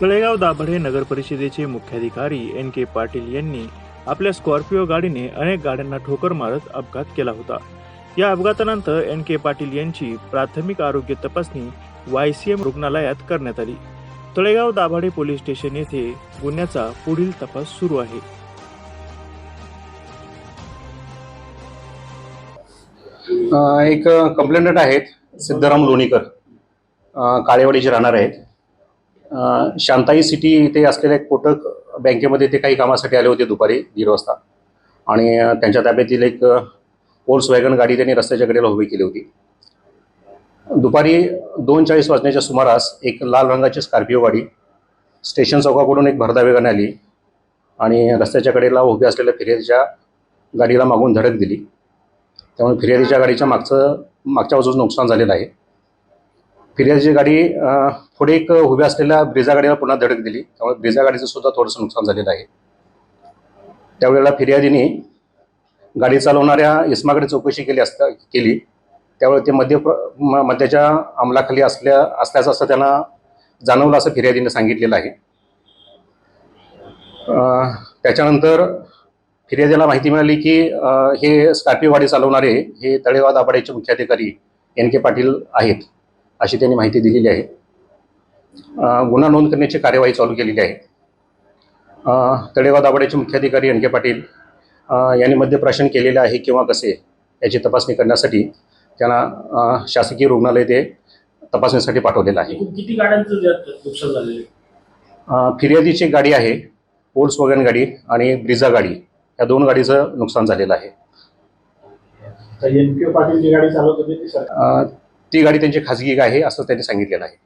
तळेगाव दाभडे नगर परिषदेचे मुख्याधिकारी एन के पाटील यांनी आपल्या स्कॉर्पिओ गाडीने अनेक गाड्यांना ठोकर मारत अपघात केला होता. या अपघातानंतर एन के पाटील यांची प्राथमिक आरोग्य तपासणी वाय सी एम रुग्णालयात करण्यात आली. तळेगाव दाभाडे पोलीस स्टेशन येथे गुन्ह्याचा पुढील तपास सुरू आहे. एक कंप्लेंटंट आहेत सिद्धराम लोणीकर. काळेवाडीचे राहणार आहेत. शांताई सिटी इथे असलेल्या एक कोटक बँकेमध्ये ते काही कामासाठी आले होते दुपारी दीड वाजता. आणि त्यांच्या ताब्यातील एक फोर्स वॅगन गाडी त्यांनी रस्त्याच्या कडेला उभी केली होती. दुपारी दोन चाळीस वाजण्याच्या सुमारास एक लाल रंगाची स्कॉर्पिओ गाडी स्टेशन चौकाकडून एक भरदा वेगाने आली आणि रस्त्याच्या कडेला उभ्या असलेल्या फिर्यादीच्या गाडीला मागून धडक दिली. त्यामुळे फिर्यादीच्या गाडीच्या मागचं मागच्या बाजूचं नुकसान झालेलं आहे. फिर्यादीची गाडी पुढे एक उभ्या असलेल्या ब्रिजा गाडीला पुन्हा धडक दिली. त्यामुळे ब्रिजा गाडीचं सुद्धा थोडंसं नुकसान झालेलं आहे. त्यावेळेला फिर्यादीने गाडी चालवणाऱ्या इस्माकडे चौकशी केली असता केली. त्यावेळी ते मध्य म- मद्याच्या अंमलाखाली असल्या असल्याचं असं त्यांना जाणवलं असं फिर्यादीने सांगितलेलं आहे. त्याच्यानंतर फिर्यादीला माहिती मिळाली की हे स्कॉर्पिओ गाडी चालवणारे हे तळेवाद आबाड्याचे मुख्याधिकारी एन के पाटील आहेत. अशी त्यांनी माहिती दिलेली आहे. गुन्हा नोंद करण्याची कार्यवाही चालू केलेली आहे. अ, तळेगाव दाभाडेचे मुख्याधिकारी एन के पाटील यांनी मध्यप्राशन केलेले आहे किंवा कसे याची तपासणी करण्यासाठी त्यांना शासकीय रुग्णालय ते तपासणीसाठी पाठवलेलं आहे. किती गाड्यांचं नुकसान झालेलं फिर्यादीची गाडी आहे फोर्स वगन गाडी आणि ब्रिझा गाडी या दोन गाडीचं नुकसान झालेलं आहे. तर एन पी पाटील जी गाडी चालवत होती ती सरकार अ, ती गाडी त्यांची खाजगी आहे असं त्यांनी सांगितलेलं आहे.